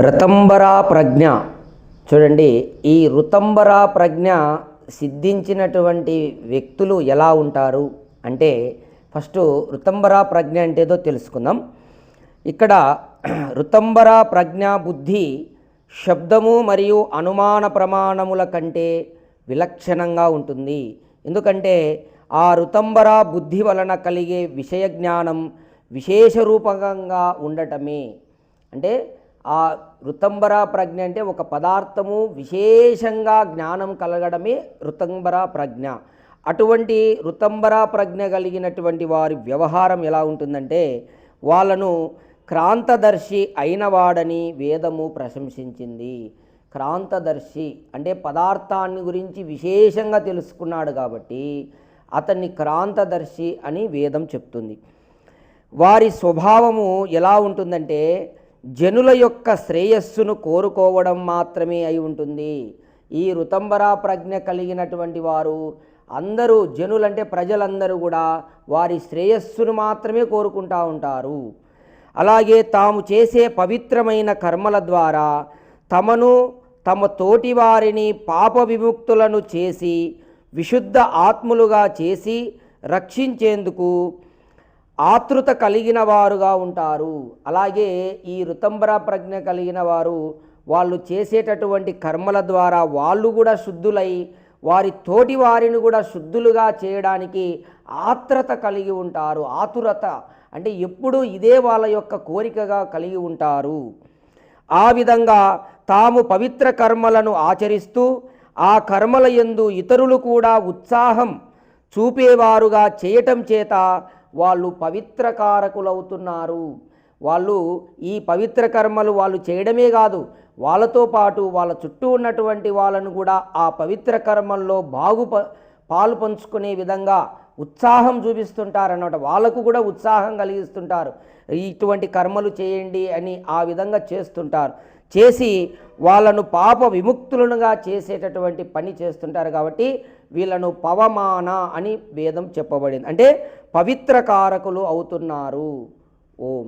ఋతంబరా ప్రజ్ఞ. చూడండి ఈ ఋతంబరా ప్రజ్ఞ సిద్ధించినటువంటి వ్యక్తులు ఎలా ఉంటారు? అంటే ఫస్ట్ ఋతంబరా ప్రజ్ఞ అంటే ఏదో తెలుసుకుందాం. ఇక్కడ ఋతంబర ప్రజ్ఞా బుద్ధి శబ్దము మరియు అనుమాన ప్రమాణముల కంటే విలక్షణంగా ఉంటుంది. ఎందుకంటే ఆ ఋతంబర బుద్ధి వలన కలిగే విషయ జ్ఞానం విశేష రూపకంగా ఉండటమే. అంటే ఆ ఋతంబర ప్రజ్ఞ అంటే ఒక పదార్థము విశేషంగా జ్ఞానం కలగడమే ఋతంబర ప్రజ్ఞ. అటువంటి ఋతంబర ప్రజ్ఞ కలిగినటువంటి వారి వ్యవహారం ఎలా ఉంటుందంటే వాళ్ళను క్రాంతదర్శి అయినవాడని వేదము ప్రశంసించింది. క్రాంతదర్శి అంటే పదార్థాన్ని గురించి విశేషంగా తెలుసుకున్నాడు కాబట్టి అతన్ని క్రాంతదర్శి అని వేదం చెప్తుంది. వారి స్వభావము ఎలా ఉంటుందంటే జనుల యొక్క శ్రేయస్సును కోరుకోవడం మాత్రమే అయి ఉంటుంది. ఈ రుతంబరా ప్రజ్ఞ కలిగినటువంటి వారు అందరూ జనులంటే ప్రజలందరూ కూడా వారి శ్రేయస్సును మాత్రమే కోరుకుంటా ఉంటారు. అలాగే తాము చేసే పవిత్రమైన కర్మల ద్వారా తమను తమ తోటి వారిని పాప విముక్తులను చేసి విశుద్ధ ఆత్ములుగా చేసి రక్షించేందుకు ఆతృత కలిగిన వారుగా ఉంటారు. అలాగే ఈ రుతంబర ప్రజ్ఞ కలిగిన వారు వాళ్ళు చేసేటటువంటి కర్మల ద్వారా వాళ్ళు కూడా శుద్ధులై వారి తోటి వారిని కూడా శుద్ధులుగా చేయడానికి ఆత్రత కలిగి ఉంటారు. ఆతురత అంటే ఎప్పుడూ ఇదే వాళ్ళ యొక్క కోరికగా కలిగి ఉంటారు. ఆ విధంగా తాము పవిత్ర కర్మలను ఆచరిస్తూ ఆ కర్మల యందు ఇతరులు కూడా ఉత్సాహం చూపేవారుగా చేయటం చేత వాళ్ళు పవిత్రకారకులవుతున్నారు. వాళ్ళు ఈ పవిత్ర కర్మలు వాళ్ళు చేయడమే కాదు వాళ్ళతో పాటు వాళ్ళ చుట్టూ ఉన్నటువంటి వాళ్ళను కూడా ఆ పవిత్ర కర్మల్లో బాగు పాలు పంచుకునే విధంగా ఉత్సాహం చూపిస్తుంటారన్నమాట. వాళ్ళకు కూడా ఉత్సాహం కలిగిస్తుంటారు. ఇటువంటి కర్మలు చేయండి అని ఆ విధంగా చేస్తుంటారు. చేసి వాళ్ళను పాప విముక్తులనుగా చేసేటటువంటి పని చేస్తుంటారు కాబట్టి వీళ్ళను పవమాన అని వేదం చెప్పబడింది. అంటే పవిత్ర కారకులు అవుతున్నారు. ఓం.